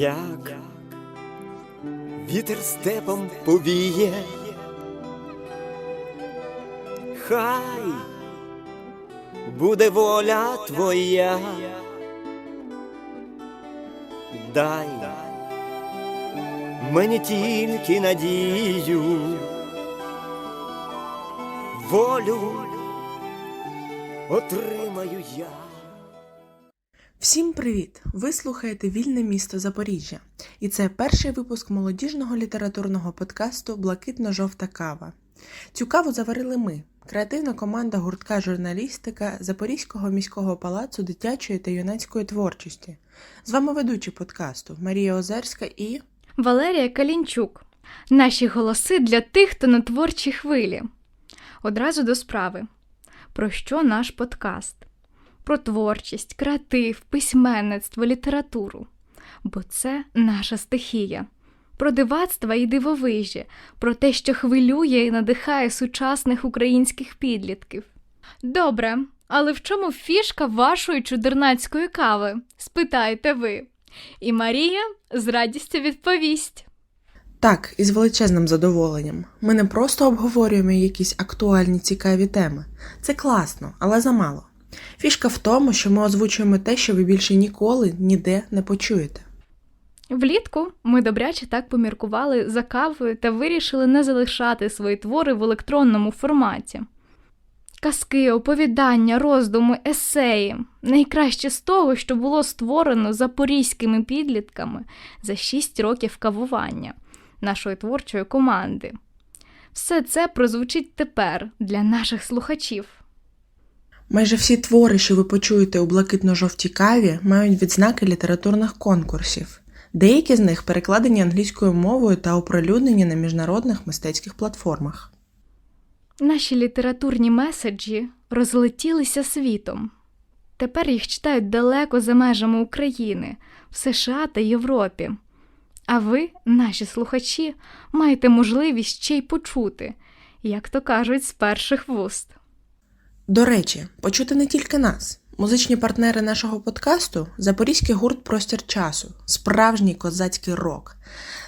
як вітер степом повіє, хай буде воля твоя, дай мені тільки надію, волю отримаю я. Всім привіт! Ви слухаєте Вільне місто Запоріжжя, і це перший випуск молодіжного літературного подкасту Блакитно-жовта кава. Цю каву заварили ми, креативна команда гуртка журналістика Запорізького міського палацу дитячої та юнацької творчості. З вами ведучі подкасту Марія Озерська і Валерія Калінчук. Наші голоси для тих, хто на творчій хвилі. Одразу до справи. Про що наш подкаст? Про творчість, креатив, письменництво, літературу. Бо це наша стихія. Про дивацтва і дивовижі, про те, що хвилює і надихає сучасних українських підлітків. Добре, але в чому фішка вашої чудернацької кави? спитаєте ви. І Марія з радістю відповість. так, із величезним задоволенням. Ми не просто обговорюємо якісь актуальні цікаві теми. Це класно, але замало. Фішка в тому, що ми озвучуємо те, що ви більше ніколи ніде не почуєте. Влітку ми добряче так поміркували за кавою та вирішили не залишати свої твори в електронному форматі. Казки, оповідання, роздуми, есеї найкраще з того, що було створено запорізькими підлітками за 6 років кавування нашої творчої команди. Все це прозвучить тепер для наших слухачів. Майже всі твори, що ви почуєте у блакитно-жовтій каві, мають відзнаки літературних конкурсів. Деякі з них перекладені англійською мовою та оприлюднені на міжнародних мистецьких платформах. Наші літературні меседжі розлетілися світом. Тепер їх читають далеко за межами України, в США та Європі. А ви, наші слухачі, маєте можливість ще й почути, як то кажуть, з перших вуст. До речі, почути не тільки нас. Музичні партнери нашого подкасту запорізький гурт Простір часу, справжній козацький рок.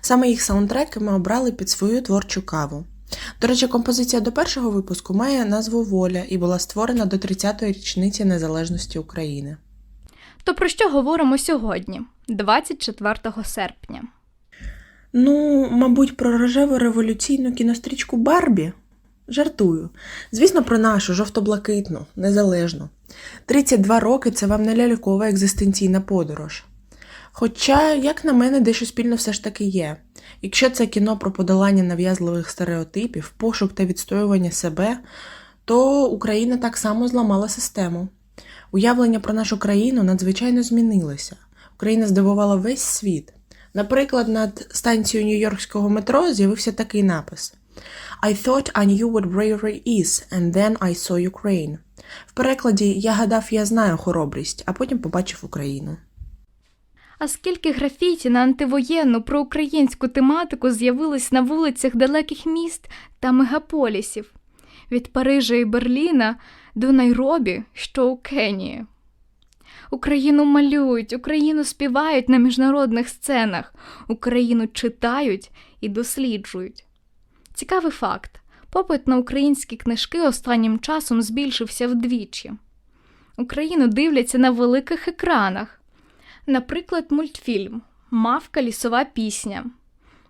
Саме їх саундтреки ми обрали під свою творчу каву. До речі, композиція до першого випуску має назву Воля і була створена до 30-ї річниці незалежності України. То про що говоримо сьогодні, 24 серпня? Ну, мабуть, про рожеву революційну кінострічку Барбі. Жартую. Звісно, про нашу жовто-блакитну, незалежну. 32 роки це вам не лялькова екзистенційна подорож. Хоча, як на мене, дещо спільно все ж таки є. Якщо це кіно про подолання нав'язливих стереотипів, пошук та відстоювання себе, то Україна так само зламала систему. Уявлення про нашу країну надзвичайно змінилося. Україна здивувала весь світ. Наприклад, над станцією Нью-Йоркського метро з'явився такий напис I thought I knew what bravery is, and then I saw Ukraine. В перекладі Я гадав, я знаю хоробрість, а потім побачив Україну. А скільки графіті на антивоєнну проукраїнську тематику з'явилось на вулицях далеких міст та мегаполісів від Парижа і Берліна до Найробі, що у Кенії. Україну малюють, Україну співають на міжнародних сценах, Україну читають і досліджують. Цікавий факт: попит на українські книжки останнім часом збільшився вдвічі. Україну дивляться на великих екранах. Наприклад, мультфільм Мавка лісова пісня.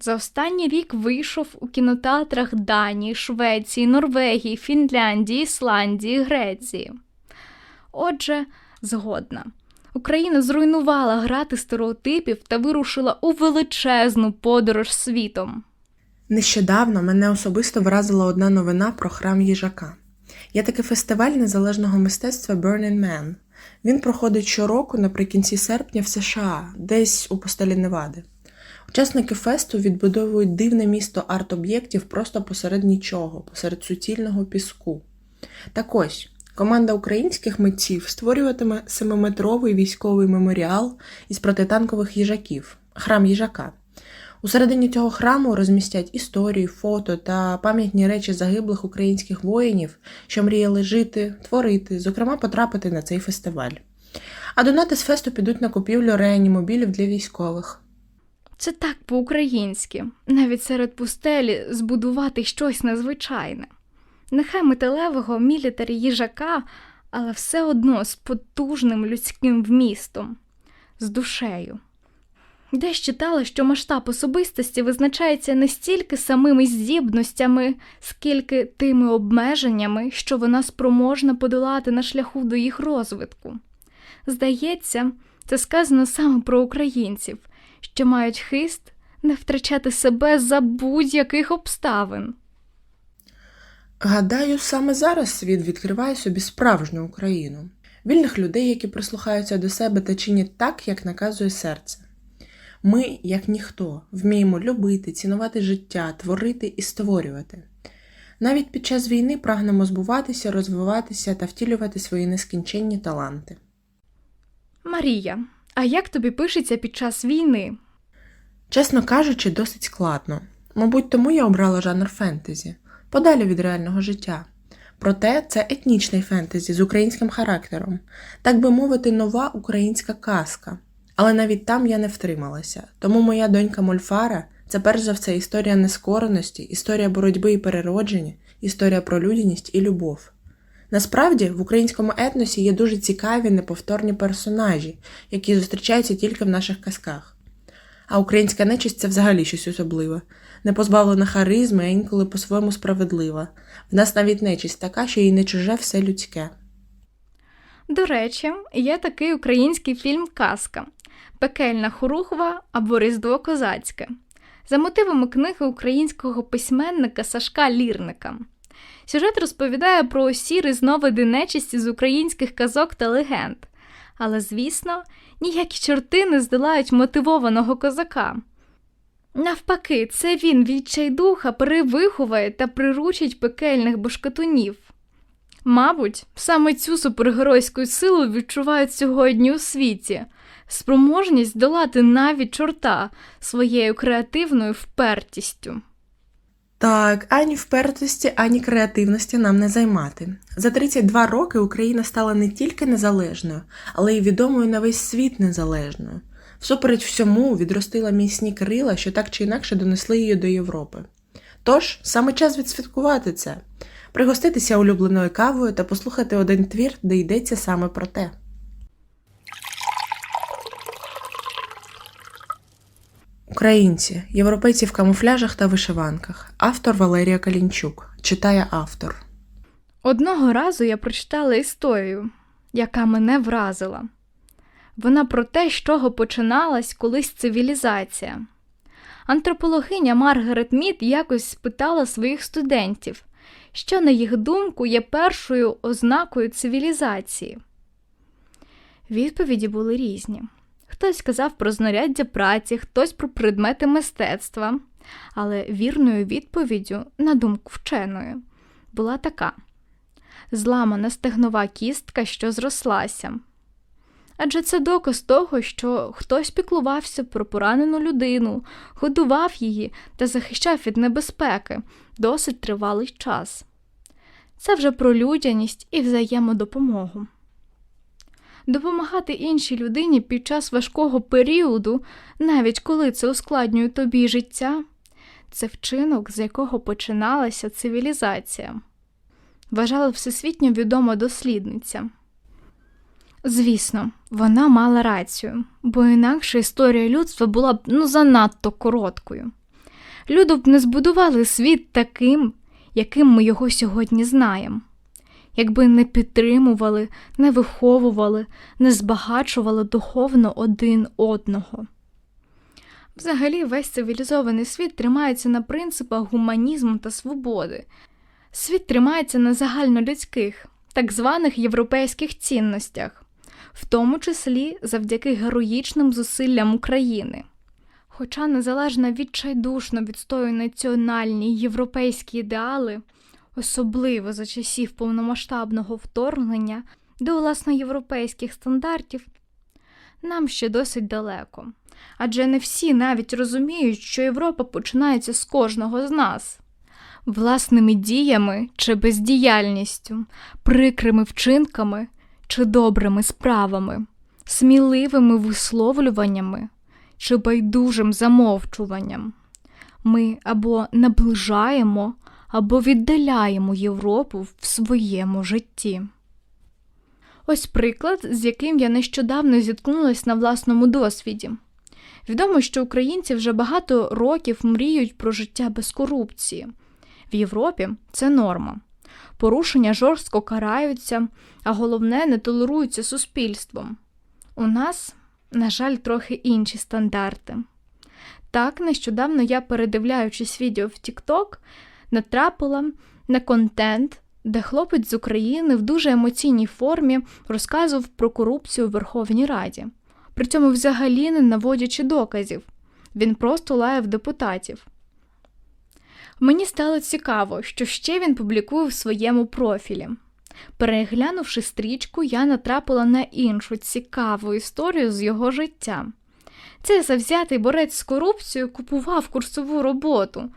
За останній рік вийшов у кінотеатрах Данії, Швеції, Норвегії, Фінляндії, Ісландії, Греції. Отже, згодна. Україна зруйнувала грати стереотипів та вирушила у величезну подорож світом. Нещодавно мене особисто вразила одна новина про храм їжака. Є такий фестиваль незалежного мистецтва Burning Man. Він проходить щороку наприкінці серпня в США, десь у пустелі Невади. Учасники фесту відбудовують дивне місто арт-об'єктів просто посеред нічого, посеред суцільного піску. Так ось, команда українських митців створюватиме семиметровий військовий меморіал із протитанкових їжаків храм їжака. Усередині цього храму розмістять історії, фото та пам'ятні речі загиблих українських воїнів, що мріяли жити, творити, зокрема потрапити на цей фестиваль. А донати з фесту підуть на купівлю реанімобілів для військових. Це так по-українськи, навіть серед пустелі збудувати щось незвичайне. Нехай металевого мілітарі їжака, але все одно з потужним людським вмістом, з душею. Десь читала, що масштаб особистості визначається не стільки самими здібностями, скільки тими обмеженнями, що вона спроможна подолати на шляху до їх розвитку. Здається, це сказано саме про українців, що мають хист не втрачати себе за будь-яких обставин. Гадаю, саме зараз світ відкриває собі справжню Україну, вільних людей, які прислухаються до себе та чинять так, як наказує серце. Ми, як ніхто, вміємо любити, цінувати життя, творити і створювати. Навіть під час війни прагнемо збуватися, розвиватися та втілювати свої нескінченні таланти. Марія, а як тобі пишеться під час війни? Чесно кажучи, досить складно. Мабуть, тому я обрала жанр фентезі, подалі від реального життя. Проте це етнічний фентезі з українським характером, так би мовити, нова українська казка. Але навіть там я не втрималася, тому моя донька Мольфара це перш за все історія нескореності, історія боротьби і переродження, історія про людяність і любов. Насправді, в українському етносі є дуже цікаві неповторні персонажі, які зустрічаються тільки в наших казках. А українська нечисть це взагалі щось особливе, не позбавлена харизми, а інколи по-своєму справедлива. В нас навіть нечисть така, що їй не чуже все людське. До речі, є такий український фільм Казка Пекельна Хорухва або Різдво Козацьке за мотивами книги українського письменника Сашка Лірника. Сюжет розповідає про усі різновиди нечисті з українських казок та легенд. Але, звісно, ніякі чорти не здолають мотивованого козака. Навпаки, це він відчайдуха перевиховує та приручить пекельних бошкатунів. Мабуть, саме цю супергеройську силу відчувають сьогодні у світі, спроможність долати навіть чорта своєю креативною впертістю. Так, ані впертості, ані креативності нам не займати. За 32 роки Україна стала не тільки незалежною, але й відомою на весь світ незалежною. Всупереч всьому відростила міцні крила, що так чи інакше донесли її до Європи. Тож, саме час відсвяткувати це, пригоститися улюбленою кавою та послухати один твір, де йдеться саме про те. Українці, європейці в камуфляжах та вишиванках. Автор Валерія Калінчук. Читає автор. Одного разу я прочитала історію, яка мене вразила. Вона про те, з чого починалась колись цивілізація. Антропологиня Маргарет Мід якось спитала своїх студентів, що, на їх думку, є першою ознакою цивілізації. Відповіді були різні. Хтось сказав про знаряддя праці, хтось про предмети мистецтва, але вірною відповіддю, на думку вченої, була така: зламана стегнова кістка, що зрослася. Адже це доказ того, що хтось піклувався про поранену людину, годував її та захищав від небезпеки досить тривалий час. Це вже про людяність і взаємодопомогу. Допомагати іншій людині під час важкого періоду, навіть коли це ускладнює тобі життя, це вчинок, з якого починалася цивілізація, вважала всесвітньо відома дослідниця. Звісно, вона мала рацію, бо інакше історія людства була б ну занадто короткою. Люди б не збудували світ таким, яким ми його сьогодні знаємо, якби не підтримували, не виховували, не збагачували духовно один одного. Взагалі, весь цивілізований світ тримається на принципах гуманізму та свободи. Світ тримається на загальнолюдських, так званих європейських цінностях в тому числі завдяки героїчним зусиллям України. Хоча незалежно відчайдушно відстоює національні європейські ідеали, особливо за часів повномасштабного вторгнення до власно європейських стандартів, нам ще досить далеко. Адже не всі навіть розуміють, що Європа починається з кожного з нас. Власними діями чи бездіяльністю, прикрими вчинками чи добрими справами, сміливими висловлюваннями чи байдужим замовчуванням. Ми або наближаємо, або віддаляємо Європу в своєму житті. Ось приклад, з яким я нещодавно зіткнулась на власному досвіді. Відомо, що українці вже багато років мріють про життя без корупції. В Європі це норма. Порушення жорстко караються, а головне не толеруються суспільством. У нас, на жаль, трохи інші стандарти. Так, нещодавно я, передивляючись відео в TikTok, натрапила на контент, де хлопець з України в дуже емоційній формі розказував про корупцію у Верховній Раді, при цьому взагалі не наводячи доказів. Він просто лаяв депутатів. Мені стало цікаво, що ще він публікує в своєму профілі. Переглянувши стрічку, я натрапила на іншу цікаву історію з його життя. Цей завзятий борець з корупцією купував курсову роботу.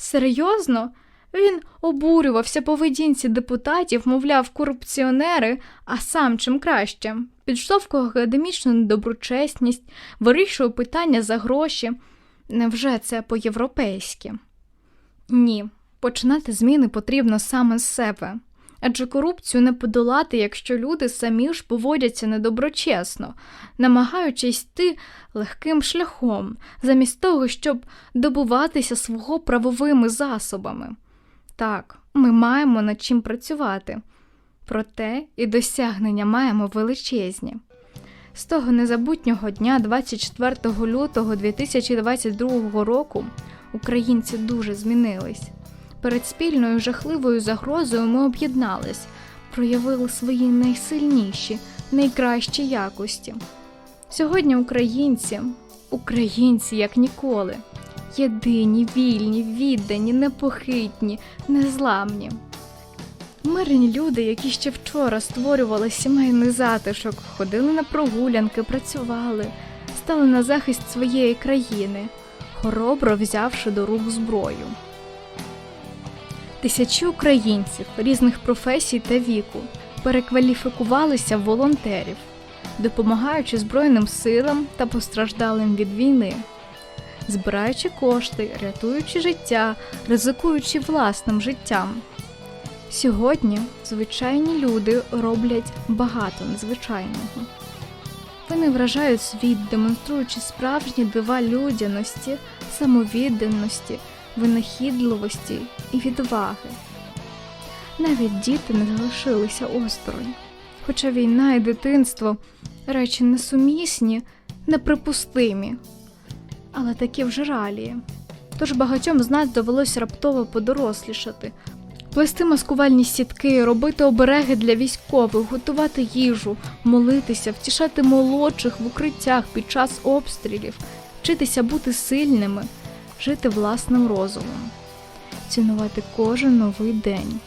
Серйозно, він обурювався поведінці депутатів, мовляв, корупціонери, а сам чим краще. Підштовхував академічну недоброчесність, вирішував питання за гроші. Невже це по-європейськи? Ні, починати зміни потрібно саме з себе. Адже корупцію не подолати, якщо люди самі ж поводяться недоброчесно, намагаючись йти легким шляхом, замість того, щоб добуватися свого правовими засобами. Так, ми маємо над чим працювати, проте і досягнення маємо величезні. З того незабутнього дня, 24 лютого 2022 року, українці дуже змінились. Перед спільною жахливою загрозою ми об'єднались, проявили свої найсильніші, найкращі якості. Сьогодні українці, українці як ніколи, єдині, вільні, віддані, непохитні, незламні. Мирні люди, які ще вчора створювали сімейний затишок, ходили на прогулянки, працювали, стали на захист своєї країни, хоробро взявши до рук зброю. Тисячі українців різних професій та віку перекваліфікувалися в волонтерів, допомагаючи Збройним силам та постраждалим від війни, збираючи кошти, рятуючи життя, ризикуючи власним життям. Сьогодні звичайні люди роблять багато незвичайного. Вони вражають світ, демонструючи справжні дива людяності, самовідданості, винахідливості і відваги. Навіть діти не залишилися осторонь, хоча війна і дитинство речі несумісні, неприпустимі, але такі вже реалії. Тож багатьом з нас довелося раптово подорослішати, плести маскувальні сітки, робити обереги для військових, готувати їжу, молитися, втішати молодших в укриттях під час обстрілів, вчитися бути сильними, жити власним розумом, цінувати кожен новий день,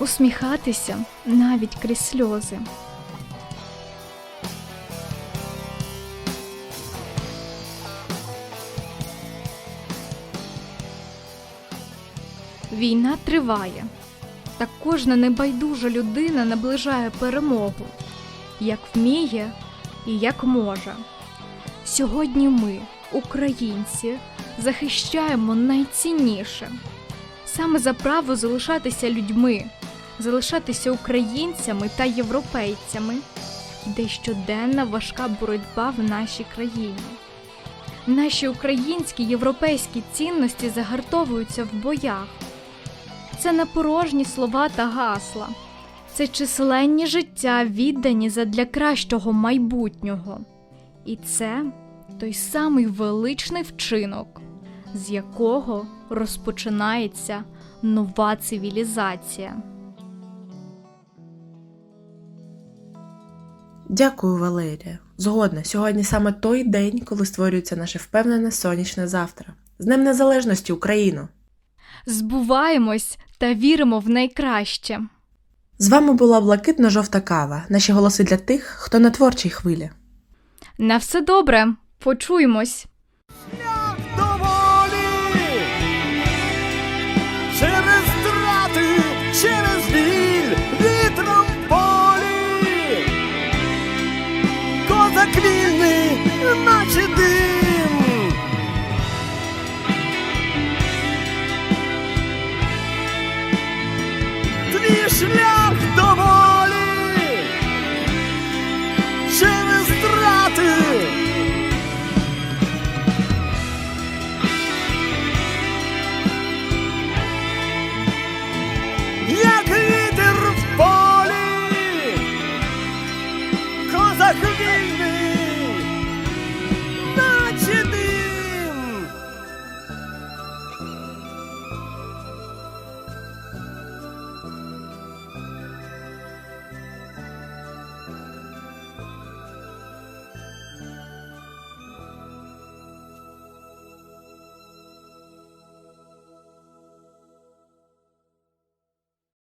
усміхатися навіть крізь сльози. Війна триває, та кожна небайдужа людина наближає перемогу, як вміє і як може. Сьогодні ми, українці, захищаємо найцінніше саме за право залишатися людьми, залишатися українцями та європейцями, йде щоденна важка боротьба в нашій країні. Наші українські європейські цінності загартовуються в боях. Це не порожні слова та гасла, це численні життя, віддані задля кращого майбутнього. І це той самий величний вчинок, з якого розпочинається нова цивілізація. Дякую, Валерія. Згодна, сьогодні саме той день, коли створюється наше впевнене сонячне завтра. З Днем Незалежності Україну! Збуваємось та віримо в найкраще. З вами була блакитно-жовта кава. Наші голоси для тих, хто на творчій хвилі. На все добре, почуємось. Yeah,